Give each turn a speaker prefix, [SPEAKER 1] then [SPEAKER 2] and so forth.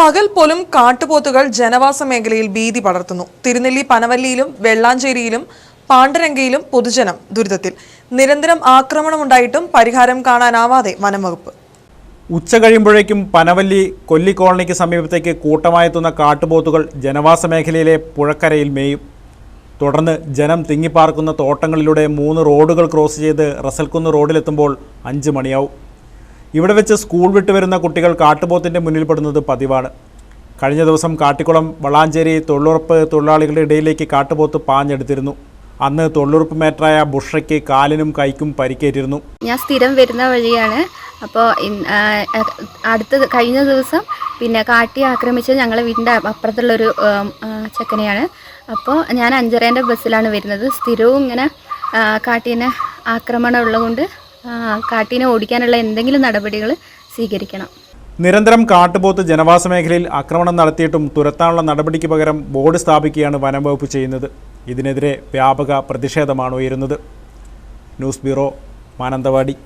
[SPEAKER 1] പകൽ പോലും കാട്ടുപോത്തുകൾ ജനവാസ മേഖലയിൽ ഭീതി പടർത്തുന്നു. തിരുനെല്ലി പനവല്ലിയിലും വെള്ളാഞ്ചേരിയിലും പാണ്ഡരങ്കയിലും പൊതുജനം ദുരിതത്തിൽ. നിരന്തരം ആക്രമണമുണ്ടായിട്ടും പരിഹാരം കാണാനാവാതെ വനംവകുപ്പ്.
[SPEAKER 2] ഉച്ച കഴിയുമ്പോഴേക്കും പനവല്ലി കൊല്ലി കോളനിക്ക് സമീപത്തേക്ക് കൂട്ടമായെത്തുന്ന കാട്ടുപോത്തുകൾ ജനവാസ മേഖലയിലെ പുഴക്കരയിൽ മേയും. തുടർന്ന് ജനം തിങ്ങിപ്പാർക്കുന്ന തോട്ടങ്ങളിലൂടെ മൂന്ന് റോഡുകൾ ക്രോസ് ചെയ്ത് റസൽക്കുന്ന് റോഡിലെത്തുമ്പോൾ അഞ്ച് മണിയാവും. ഇവിടെ വെച്ച് സ്കൂൾ വിട്ടു വരുന്ന കുട്ടികൾ കാട്ടുപോത്തിന്റെ മുന്നിൽപ്പെടുന്നത് പതിവാണ്. കഴിഞ്ഞ ദിവസം കാട്ടിക്കുളം വളാഞ്ചേരി തൊഴിലുറപ്പ് തൊഴിലാളികളുടെ ഇടയിലേക്ക് കാട്ടുപോത്ത് പാഞ്ഞെടുത്തിരുന്നു. അന്ന് തൊഴിലുറപ്പ് മേറ്ററായ ബുഷയ്ക്ക് കാലിനും കൈക്കും പരിക്കേറ്റിരുന്നു.
[SPEAKER 3] ഞാൻ സ്ഥിരം വരുന്ന വഴിയാണ്. അപ്പോൾ അടുത്ത കഴിഞ്ഞ ദിവസം പിന്നെ കാട്ടി ആക്രമിച്ചത് ഞങ്ങളെ വീടിന്റെ അപ്പുറത്തുള്ളൊരു ചെക്കനെയാണ്. അപ്പോൾ ഞാൻ അഞ്ചരേന്റെ ബസ്സിലാണ് വരുന്നത്. സ്ഥിരവും ഇങ്ങനെ കാട്ടീനെ ആക്രമണം ഉള്ളതുകൊണ്ട് കാട്ടീനെ ഓടിക്കാനുള്ള എന്തെങ്കിലും നടപടികൾ സ്വീകരിക്കണം.
[SPEAKER 2] നിരന്തരം കാട്ടുപോത്ത് ജനവാസ മേഖലയിൽ ആക്രമണം നടത്തിയിട്ടും തുരത്താനുള്ള നടപടിക്ക് പകരം ബോർഡ് സ്ഥാപിക്കുകയാണ് വനംവകുപ്പ് ചെയ്യുന്നത്. ഇതിനെതിരെ വ്യാപക പ്രതിഷേധമാണ് ഉയരുന്നത്. News bureau Mananthavady.